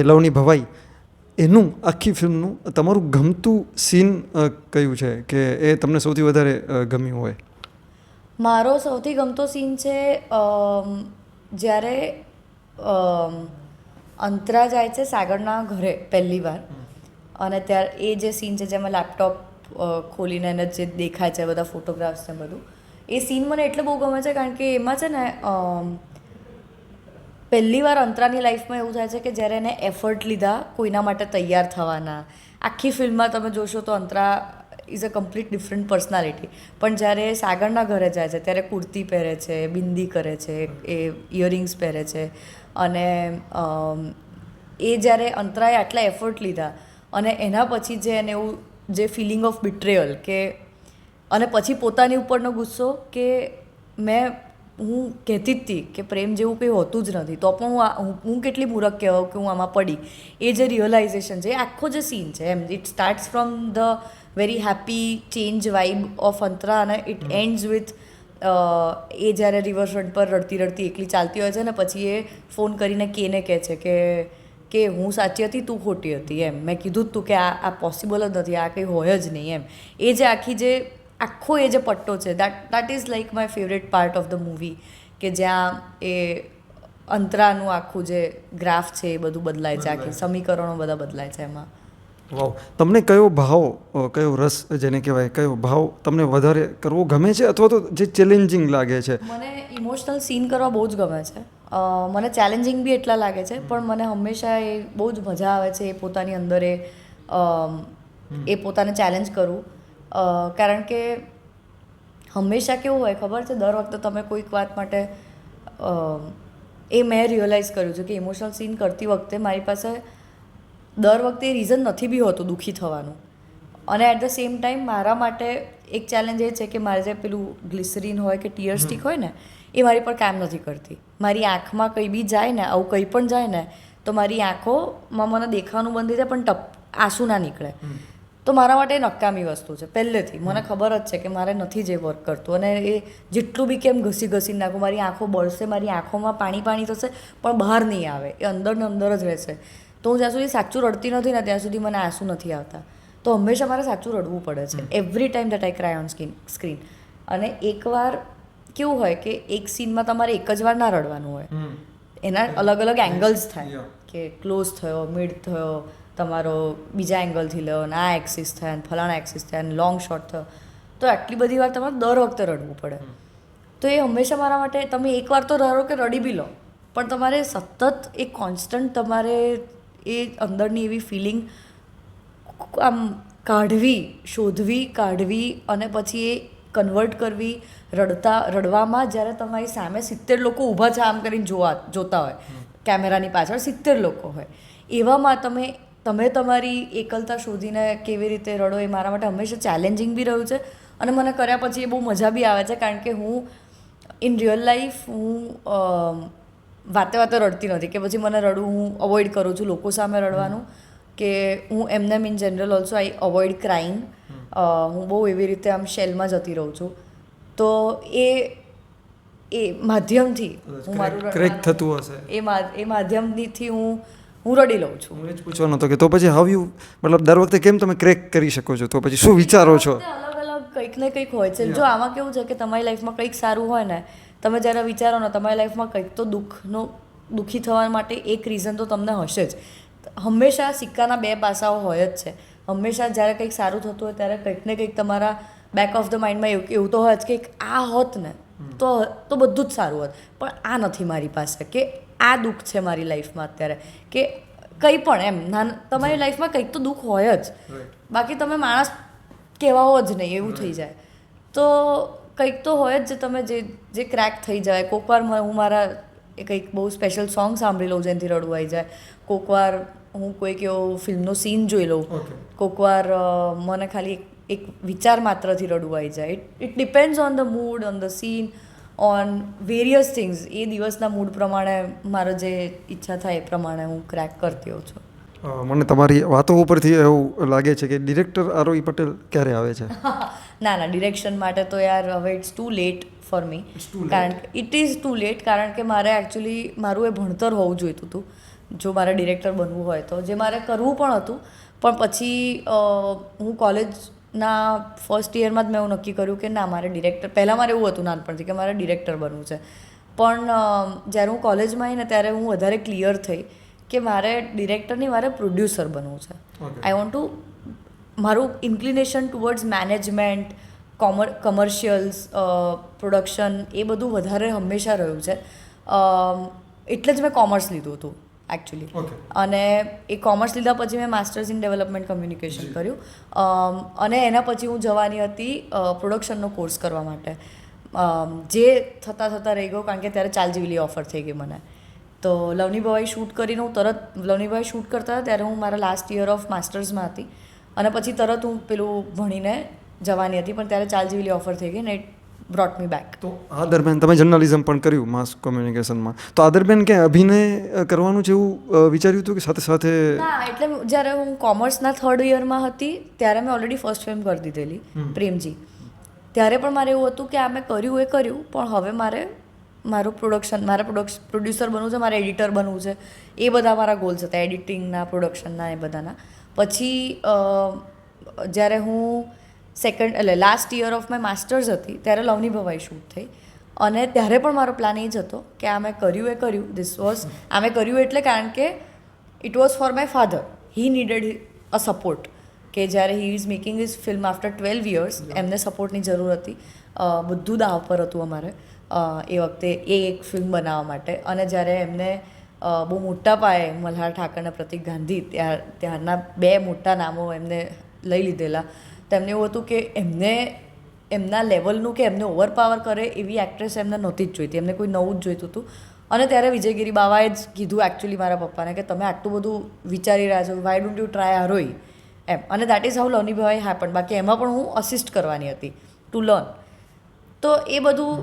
લવની ભવાઈ, એનું આખી ફિલ્મનું તમારું ગમતું સીન કયું છે કે એ તમને સૌથી વધારે ગમ્યું હોય? મારો સૌથી ગમતો સીન છે જ્યારે અંતરા જાય છે સાગરના ઘરે પહેલી વાર. અને ત્યારે, એ જે સીન છે જેમાં લેપટોપ ખોલીને એને જે દેખાય છે, બધા ફોટોગ્રાફ્સ ને બધું, એ સીન મને એટલે બહુ ગમે છે કારણ કે એમાં છે ને પહેલી વાર અંતરાની લાઈફમાં એવું થાય છે કે જ્યારે એને એફર્ટ લીધા કોઈના માટે તૈયાર થવાના. આખી ફિલ્મમાં તમે જોશો તો Antara is a complete different personality પણ જ્યારે સાગરના ઘરે જાય છે, ત્યારે કુર્તી પહેરે છે, બિંદી કરે છે, એ ઇયરિંગ્સ પહેરે છે અને એ જ્યારે અંતરાએ આટલા એફર્ટ લીધા અને એના પછી જે એને એવું, જે ફિલિંગ ઓફ બિટ્રેયલ કે, અને પછી પોતાની ઉપરનો ગુસ્સો કે મેં હું કહેતી જ હતી કે પ્રેમ જેવું કંઈ હોતું જ નથી. તો પણ હું હું કેટલી મૂરખ કહેવાઉં કે હું આમાં પડી. એ જે રિયલાઇઝેશન છે એ આખો જે સીન છે એમ. It starts from the very happy change vibe of Antara અને ઇટ એન્ડ્સ વિથ એ જ્યારે રિવરફ્રન્ટ પર રડતી રડતી એકલી ચાલતી હોય છે ને પછી એ ફોન કરીને કેને કહે છે કે કે હું સાચી હતી તું ખોટી હતી એમ. મેં કીધું જ તું કે આ આ પોસિબલ જ નથી આ કંઈ હોય જ નહીં એમ. એ જે આખી જે આખો એ જે પટ્ટો છે that that is like my favourite part of the movie કે જ્યાં એ અંતરાનું આખું જે ગ્રાફ છે એ બધું બદલાય છે આખી સમીકરણો બધા બદલાય છે એમાં. વાવ. તમને કયો ભાવ કયો રસ જેને કહેવાય કયો ભાવ તમને વધારે કરવો ગમે છે અથવા તો જે ચેલેન્જિંગ લાગે છે? મને ઇમોશનલ સીન કરવા બહુ જ ગમે છે. મને ચેલેન્જિંગ બી એટલા લાગે છે પણ મને હંમેશા એ બહુ જ મજા આવે છે એ પોતાની અંદર એ પોતાને ચેલેન્જ કરું. અ, કારણ કે હંમેશા કેવું હોય ખબર છે? દર વખતે તમે કોઈક વાત માટે એ મેં રિયલાઇઝ કર્યું છે કે ઇમોશનલ સીન કરતી વખતે મારી પાસે દર વખતે એ રીઝન નથી બી હોતું દુઃખી થવાનું. અને એટ ધ સેમ ટાઈમ મારા માટે એક ચેલેન્જ એ છે કે મારે જે પેલું ગ્લિસરીન હોય કે ટીયર સ્ટીક હોય ને એ મારી પર કામ નથી કરતી. મારી આંખમાં કંઈ બી જાય ને આવું કંઈ પણ જાય ને તો મારી આંખોમાં મને દેખાવાનું બંધ થઈ જાય પણ ટપ આંસુ ના નીકળે. તો મારા માટે નકામી વસ્તુ છે પહેલેથી. મને ખબર જ છે કે મારે નથી જે વર્ક કરતું. અને એ જેટલું બી કેમ ઘસી ઘસીને નાખું મારી આંખો બળશે મારી આંખોમાં પાણી પાણી થશે પણ બહાર નહીં આવે. એ અંદર ને અંદર જ રહેશે. તો હું જ્યાં સુધી સાચું રડતી નથી ને ત્યાં સુધી મને આંસુ નથી આવતા. તો હંમેશા મારે સાચું રડવું પડે છે. Every time that I cry on skin screen અને એકવાર કેવું હોય કે એક સીનમાં તમારે એક જ વાર ના રડવાનું હોય. એના અલગ અલગ એંગલ્સ થાય. કે ક્લોઝ થયો મિડ થયો તમારો બીજા એંગલથી લો ને આ એક્સિસ થાય ને ફલાણા એક્સિસ થાય ને લોંગ શોટ થયો તો આટલી બધી વાર તમારે દર વખતે રડવું પડે. તો એ હંમેશા મારા માટે તમે એકવાર તો રડો કે રડી બી લો પણ તમારે સતત એ કોન્સ્ટન્ટ તમારે એ અંદરની એવી ફિલિંગ આમ કાઢવી શોધવી કાઢવી અને પછી એ કન્વર્ટ કરવી રડતા રડવામાં જ્યારે તમારી સામે સિત્તેર લોકો ઊભા છે આમ કરીને જોવા જોતા હોય કેમેરાની પાછળ સિત્તેર લોકો હોય. એવામાં તમે તમે તમારી એકલતા શોધીને કેવી રીતે રડો એ મારા માટે હંમેશા ચેલેન્જિંગ બી રહ્યું છે અને મને કર્યા પછી એ બહુ મજા બી આવે છે કારણ કે હું ઇન રિયલ લાઈફ હું વાતે વાતે રડતી નથી કે પછી મને રડવું હું અવોઇડ કરું છું લોકો સામે રડવાનું કે હું એમને in general also I avoid crying હું બહુ એવી રીતે આમ શેલમાં જતી રહું છું. તો એ એ માધ્યમથી હું મારું ક્રેક થતું હશે. એ મા એ માધ્યમથી હું હું રડી લઉં છું. હું એ જ પૂછવાનો હતો કે તો પછી હાવ યુ મતલબ દર વખતે કેમ તમે ક્રેક કરી શકો છો? તો પછી શું વિચારો છો? અલગ અલગ કંઈક ને કંઈક હોય છે. જો આમાં કેવું છે કે તમારી લાઈફમાં કંઈક સારું હોય ને તમે જ્યારે વિચારો ને તમારી લાઈફમાં કંઈક તો દુઃખનો દુઃખી થવા માટે એક રીઝન તો તમને હશે જ. હંમેશા સિક્કાના બે પાસાઓ હોય જ છે. હંમેશા જ્યારે કંઈક સારું થતું હોય ત્યારે કંઈક ને કંઈક તમારા બેક ઓફ ધ માઇન્ડમાં એવું એવું તો હોય જ કે આ હોત ને તો તો બધું જ સારું હોત. પણ આ નથી મારી પાસે કે આ દુઃખ છે મારી લાઈફમાં અત્યારે. કે કંઈ પણ એમ ના તમારી લાઈફમાં કંઈક તો દુઃખ હોય જ. બાકી તમે માણસ કહેવાઓ જ નહીં એવું થઈ જાય. તો કંઈક તો હોય જ તમે જે જે ક્રેક થઈ જાય. કોકવાર હું મારા એ કંઈક બહુ સ્પેશિયલ સોંગ સાંભળી લઉં જેનાથી રડવું આવી જાય. કોકવાર હું કોઈક એવો ફિલ્મનો સીન જોઈ લઉં. કોકવાર મને ખાલી એક- એક વિચાર માત્રથી રડવાઈ જાય. It it depends on the mood on the scene on various things એ દિવસના મૂડ પ્રમાણે મારો જે ઈચ્છા થાય એ પ્રમાણે હું ક્રેક કરતી હોઉં છું. મને તમારી વાતો ઉપરથી એવું લાગે છે કે ડિરેક્ટર આરોહી પટેલ ક્યારે આવે છે? ના ના ડિરેક્શન માટે તો યાર હવે it's too late for me. કારણ કે ઇટ ઇઝ ટુ લેટ કારણ કે મારે એકચ્યુઅલી મારું એ ભણતર હોવું જોઈતું હતું. જો મારે ડિરેક્ટર બનવું હોય તો. જે મારે કરવું પણ હતું. પણ પછી હું હું કોલેજના ફર્સ્ટ યરમાં જ મેં એવું નક્કી કર્યું કે ના મારે ડિરેક્ટર પહેલાં મારે એવું હતું નાનપણથી કે મારે ડિરેક્ટર બનવું છે. પણ જ્યારે હું કોલેજમાં આવી ને ત્યારે હું વધારે ક્લિયર થઈ કે મારે ડિરેક્ટરની મારે પ્રોડ્યુસર બનવું છે. આઈ વોન્ટ ટુ મારું inclination towards management comer commercials production એ બધું વધારે હંમેશા રહ્યું છે. એટલે જ મેં કોમર્સ લીધું હતું. એકચ્યુઅલી અને એ કોમર્સ લીધા પછી મેં માસ્ટર્સ ઇન ડેવલપમેન્ટ કમ્યુનિકેશન કર્યું. અને એના પછી હું જવાની હતી પ્રોડક્શનનો કોર્સ કરવા માટે. જે થતાં થતાં રહી ગયો કારણ કે ત્યારે ચાલજીવીલી ઓફર થઈ ગઈ મને. તો લવનીભાઈ શૂટ કરીને હું તરત લવનીભાઈ શૂટ કરતા હતા ત્યારે હું મારા લાસ્ટ યર ઓફ માસ્ટર્સમાં હતી. અને પછી તરત હું પેલું ભણીને જવાની હતી પણ ત્યારે ચાલજીવીલી ઓફર થઈ ગઈ ને બ્રોટ મી બેક તો આ દરમિયાન તમે જર્નલિઝમ પણ કર્યું માસ કોમ્યુનિકેશનમાં તો આ દરમિયાન કે અભિનય કરવાનું છે એવું વિચાર્યું હતું કે સાથે સાથે ના એટલે જ્યારે હું કોમર્સના થર્ડ યરમાં હતી ત્યારે મેં ઓલરેડી ફર્સ્ટ ફિલ્મ કરી દીધેલી પ્રેમજી. ત્યારે પણ મારે એવું હતું કે આ મેં કર્યું એ કર્યું પણ હવે મારે મારું પ્રોડક્શન મારે પ્રોડક્શ પ્રોડ્યુસર બનવું છે મારે એડિટર બનવું છે. એ બધા મારા ગોલ્સ હતા એડિટિંગના પ્રોડક્શનના એ બધાના. પછી જ્યારે હું સેકન્ડ એટલે last year of my masters હતી ત્યારે લવની ભવાઈ શૂટ થઈ. અને ત્યારે પણ મારો પ્લાન એ જ હતો કે આ મેં કર્યું એ કર્યું ધીસ વોઝ આ મેં કર્યું એટલે કારણ કે it was for my father he needed a support કે જ્યારે he is making his film after twelve years એમને સપોર્ટની જરૂર હતી. બધું દાવ પર હતું અમારે એ વખતે એ એક ફિલ્મ બનાવવા માટે. અને જ્યારે એમને બહુ મોટા પાયે મલ્હાર ઠાકર અને પ્રતિક ગાંધી ત્યાં ત્યારના બે મોટા નામો એમને લઈ લીધેલા. તો એમને એવું હતું કે એમને, એમના લેવલનું કે એમને ઓવરપાવર કરે એવી એક્ટ્રેસ એમને નહોતી જ જોઈતી. એમને કોઈ નવું જ જોઈતું હતું. અને ત્યારે વિજયગીરી બાવાએ જ કીધું એકચ્યુઅલી મારા પપ્પાને કે તમે આટલું બધું વિચારી રહ્યા છો વાય ડોન્ટ યુ ટ્રાય હરોઈ એમ. અને દેટ ઇઝ હાઉ લવની ભાઈ હેપન બાકી એમાં પણ હું અસિસ્ટ કરવાની હતી ટુ લર્ન તો એ બધું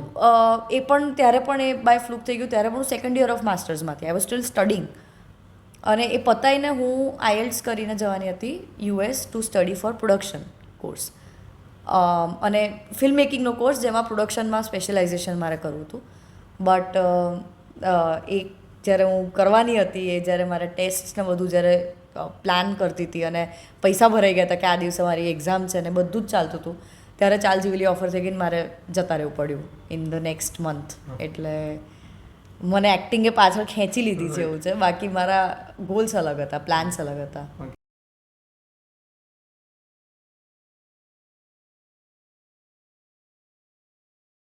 એ પણ ત્યારે પણ એ બાય ફ્લુક થઈ ગયું. ત્યારે પણ હું સેકન્ડ યર ઓફ માસ્ટર્સમાંથી આઈ વોઝ સ્ટીલ સ્ટડિંગ અને એ પતાવીને હું આઈએલ્સ કરીને જવાની હતી US to study for production course અને ફિલ્મ મેકિંગનો કોર્સ જેમાં પ્રોડક્શનમાં સ્પેશિયલાઇઝેશન મારે કરવું હતું. બટ એ જ્યારે હું કરવાની હતી એ જ્યારે મારે ટેસ્ટ ને બધું જ્યારે પ્લાન કરતી હતી અને પૈસા ભરાઈ ગયા હતા કે આ દિવસે મારી એક્ઝામ છે ને બધું જ ચાલતું હતું ત્યારે ચાલ જેવેલી ઓફર થઈ ગઈને મારે જતા રહેવું પડ્યું ઇન ધ નેક્સ્ટ મંથ એટલે મને એક્ટિંગે પાછળ ખેંચી લીધી છે એવું છે. બાકી મારા ગોલ્સ અલગ હતા પ્લાન્સ અલગ હતા.